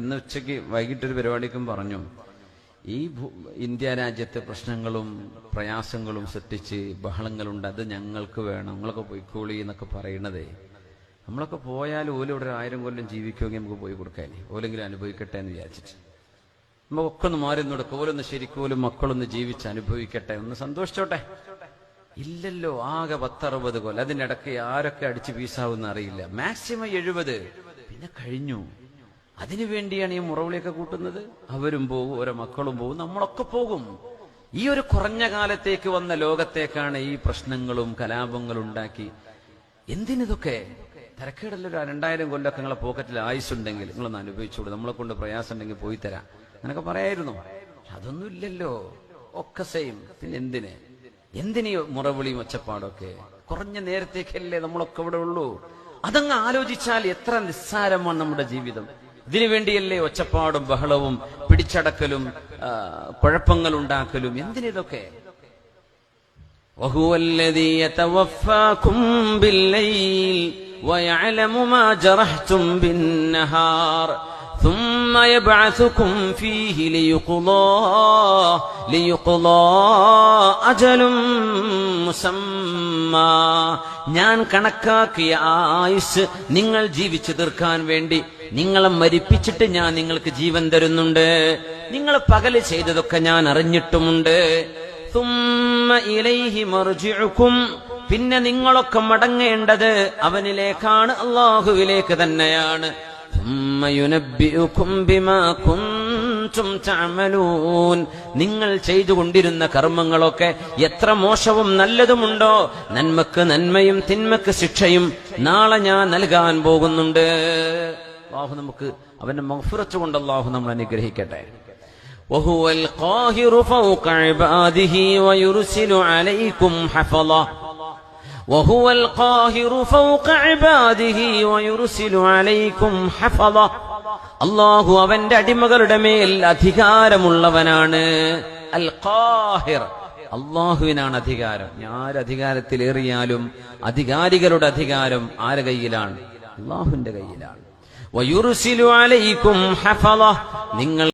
ഇന്ന് ഉച്ചയ്ക്ക് വൈകിട്ടൊരു പരിപാടിക്കും പറഞ്ഞു. ഈ ഇന്ത്യ രാജ്യത്തെ പ്രശ്നങ്ങളും പ്രയാസങ്ങളും സൃഷ്ടിച്ച് ബഹളങ്ങളുണ്ട്. അത് ഞങ്ങൾക്ക് വേണം. നമ്മളൊക്കെ പോയിക്കോളി എന്നൊക്കെ പറയണതേ. നമ്മളൊക്കെ പോയാൽ ഓലും ഇവിടെ ആയിരം കൊല്ലം ജീവിക്കുമെങ്കിൽ നമുക്ക് പോയി കൊടുക്കാൻ ഓലെങ്കിലും അനുഭവിക്കട്ടെ എന്ന് വിചാരിച്ചിട്ട്. നമുക്കൊക്കെ ഒന്ന് മാറി കൊടുക്കും. ഓലൊന്ന് ശരിക്കോലും മക്കളൊന്ന് ജീവിച്ച് അനുഭവിക്കട്ടെ. ഒന്ന് സന്തോഷിച്ചോട്ടെ. ഇല്ലല്ലോ ആകെ പത്തറുപത് കൊല്ലം. അതിനിടക്ക് ആരൊക്കെ അടിച്ച് വീസാവുന്ന അറിയില്ല. മാക്സിമം എഴുപത്. പിന്നെ കഴിഞ്ഞു. അതിനു വേണ്ടിയാണ് ഈ മുറവിളിയൊക്കെ കൂട്ടുന്നത്. അവരും പോകും ഓരോ മക്കളും പോകും നമ്മളൊക്കെ പോകും. ഈ ഒരു കുറഞ്ഞ കാലത്തേക്ക് വന്ന ലോകത്തേക്കാണ് ഈ പ്രശ്നങ്ങളും കലാപങ്ങളും ഉണ്ടാക്കി. എന്തിനിതൊക്കെ? തിരക്കേടല്ലൊരു രണ്ടായിരം കൊല്ലമൊക്കെ നിങ്ങളെ പോക്കറ്റിൽ ആയുസുണ്ടെങ്കിൽ നിങ്ങളൊന്ന് അനുഭവിച്ചോളൂ നമ്മളെ കൊണ്ട് പ്രയാസം ഉണ്ടെങ്കിൽ പോയി തരാം. അങ്ങനൊക്കെ പറയായിരുന്നു. അതൊന്നും ഇല്ലല്ലോ. ഒക്കെ സെയിം പിന്നെ എന്തിന്? എന്തിനീ മുറവിളിയും ഒച്ചപ്പാടൊക്കെ? കുറഞ്ഞ നേരത്തേക്കല്ലേ നമ്മളൊക്കെ ഇവിടെ ഉള്ളൂ. അതങ്ങ് ആലോചിച്ചാൽ എത്ര നിസ്സാരമാണ് നമ്മുടെ ജീവിതം. ഇതിനു വേണ്ടിയല്ലേ ഒച്ചപ്പാടും ബഹളവും പിടിച്ചടക്കലും ആ, കുഴപ്പങ്ങൾ ഉണ്ടാക്കലും എന്തിനിതൊക്കെ وهو الذي يتوفاكم بالليل ويعلم ما جرحتم بالنهار ثم يبعثكم فيه ليقضى ليقضى أجل مسمى ഞാൻ കണക്കാക്കിയ ആ ആയുസ് നിങ്ങൾ ജീവിച്ചു തീർക്കാൻ വേണ്ടി നിങ്ങളെ മരിപ്പിച്ചിട്ട് ഞാൻ നിങ്ങൾക്ക് ജീവൻ തരുന്നുണ്ട്. നിങ്ങൾ പകൽ ചെയ്തതൊക്കെ ഞാൻ അറിഞ്ഞിട്ടുമുണ്ട്. പിന്നെ നിങ്ങളൊക്കെ മടങ്ങേണ്ടത് അവനിലേക്കാണ് അള്ളാഹുവിലേക്ക് തന്നെയാണ്. നിങ്ങൾ ചെയ്തുകൊണ്ടിരുന്ന കർമ്മങ്ങളൊക്കെ എത്ര മോശവും നല്ലതുമുണ്ടോ? നന്മക്ക് നന്മയും തിന്മക്ക് ശിക്ഷയും നാളെ ഞാൻ നൽകാൻ പോകുന്നുണ്ട്. അള്ളാഹു നമുക്ക് അവന്റെ മഹഫുറച്ചു കൊണ്ട് അള്ളാഹു നമ്മൾ അനുഗ്രഹിക്കട്ടെ وهو القاهر فوق عباده ويرسل عليكم حفظه وهو القاهر فوق عباده ويرسل عليكم حفظه അള്ളാഹു അവന്റെ അടിമകളുടെ മേൽ അധികാരമുള്ളവനാണ് അൽ ഖാഹിർ അള്ളാഹുവിനാണ് അധികാരം ഞാൻ അധികാരത്തിലേറിയാലും അധികാരികളുടെ അധികാരം ആരുടെ കയ്യിലാണ് അള്ളാഹുവിന്റെ കയ്യിലാണ് വയുറുസിലു അലൈക്കും ഹഫള നിങ്ങൾ